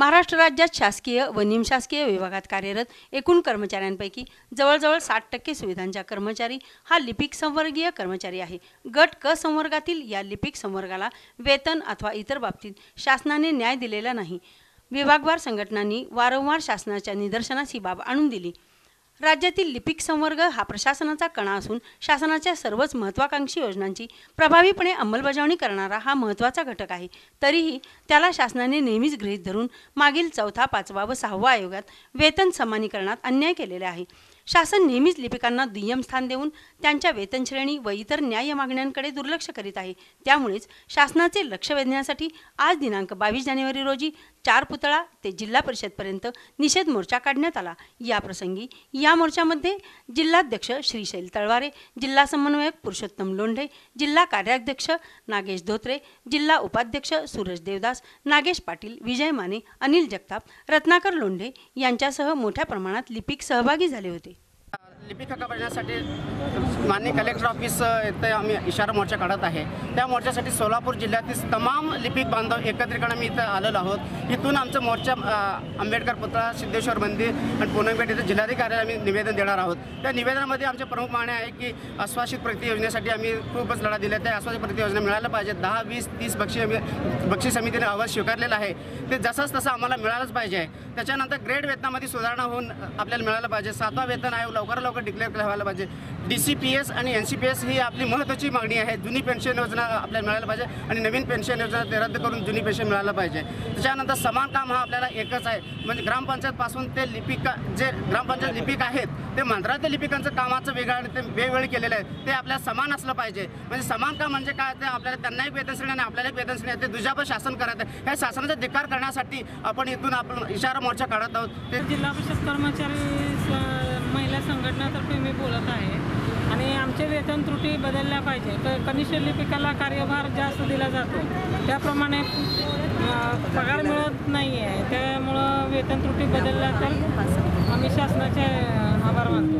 महाराष्ट्र राज्यात शासकीय व निमशासकीय विभागात कार्यरत एकूण कर्मचाऱ्यांपैकी जवळजवळ साठ टक्के सुविधांच्या कर्मचारी हा लिपिक संवर्गीय कर्मचारी आहे. गट क संवर्गातील या लिपिक संवर्गाला वेतन अथवा इतर बाबतीत शासनाने न्याय दिलेला नाही. विभागवार संघटनांनी वारंवार शासनाच्या निदर्शनास ही बाब आणून दिली. राज्यातील लिपिक संवर्ग हा प्रशासनाचा कणा असून शासनाच्या सर्वच महत्त्वाकांक्षी योजनांची प्रभावीपणे अंमलबजावणी करणारा हा महत्त्वाचा घटक आहे. तरीही त्याला शासनाने नेहमीच गृहीत धरून मागील चौथा पाचवा व सहावा आयोगात वेतन समानीकरणात अन्याय केलेला आहे. शासन नेहमीच लिपिकांना दुय्यम स्थान देऊन त्यांच्या वेतनश्रेणी व इतर न्याय मागण्यांकडे दुर्लक्ष करीत आहे. त्यामुळेच शासनाचे लक्ष वेधण्यासाठी आज दिनांक बावीस जानेवारी रोजी चार पुतळा ते जिल्हा परिषदपर्यंत निषेध मोर्चा काढण्यात आला. या प्रसंगी या मोर्चामध्ये जिल्हाध्यक्ष श्रीशैल तळवारे जिल्हा समन्वयक पुरुषोत्तम लोंढे जिल्हा कार्याध्यक्ष नागेश धोत्रे जिल्हा उपाध्यक्ष सूरज देवदास नागेश पाटील विजय माने अनिल जगताप रत्नाकर लोंढे यांच्यासह मोठ्या प्रमाणात लिपिक सहभागी झाले होते. लिपिक हक्क बजावण्यासाठी माननीय कलेक्टर ऑफिस येथे इथे आम्ही इशारा मोर्चा काढत आहे. त्या मोर्चासाठी सोलापूर जिल्ह्यातील तमाम लिपिक बांधव एकत्रितपणे आम्ही इथं आलेलो आहोत. इथून आमचा मोर्चा आंबेडकर पुतळा सिद्धेश्वर मंदिर आणि पूनमपेठ इथं जिल्हाधिकारी आम्ही निवेदन देणार आहोत. त्या निवेदनामध्ये आमचे प्रमुख मागण्या आहे की आश्वासित प्रगती योजनेसाठी आम्ही खूपच लढा दिला त्या आश्वासित प्रगती योजना मिळायला पाहिजे दहा वीस तीस बक्षी बक्षी बक्षीस समितीने अहवाल स्वीकारलेला आहे. ते जसाच तसं आम्हाला मिळालंच पाहिजे. त्याच्यानंतर ग्रेड वेतनामध्ये सुधारणा होऊन आपल्याला मिळायला पाहिजे. सातवा वेतन आयोग लवकरात लवकर डिक्लेअर व्हायला पाहिजे. डी सी पी एस आणि एन सी पी एस ही आपली महत्त्वाची मागणी आहे. जुनी पेन्शन योजना आपल्याला मिळायला पाहिजे आणि नवीन पेन्शन योजना ते रद्द करून जुनी पेन्शन मिळायला पाहिजे. त्याच्यानंतर समान काम हा आपल्याला एकच आहे. म्हणजे ग्रामपंचायतपासून ते लिपिका जे ग्रामपंचायत लिपिक आहेत ते मंत्रालय लिपिकांचं कामाचं वेगळं ते वेगवेगळे केलेलं आहे ते आपल्याला समान असलं पाहिजे. म्हणजे समान काम म्हणजे काय? ते आपल्याला त्यांनाही वेतन श्रेणी आणि आपल्यालाही वेतन श्रेणी आहे ते दुजापर शासन करत आहे. ह्या शासनाचा धिकार करण्यासाठी आपण इथून आपण इशारा मोर्चा काढत आहोत. ते जिल्हा परिषद कर्मचारी महिला संघटनातर्फे मी बोलत आहे. आणि आमचे वेतन त्रुटी बदलल्या पाहिजे. तर कनिष्ठ लिपिकाला कार्यभार जास्त दिला जातो. त्याप्रमाणे पगार मिळत नाही आहे त्यामुळं वेतन त्रुटी बदलल्या तर आम्ही शासनाचे आभार मानतो.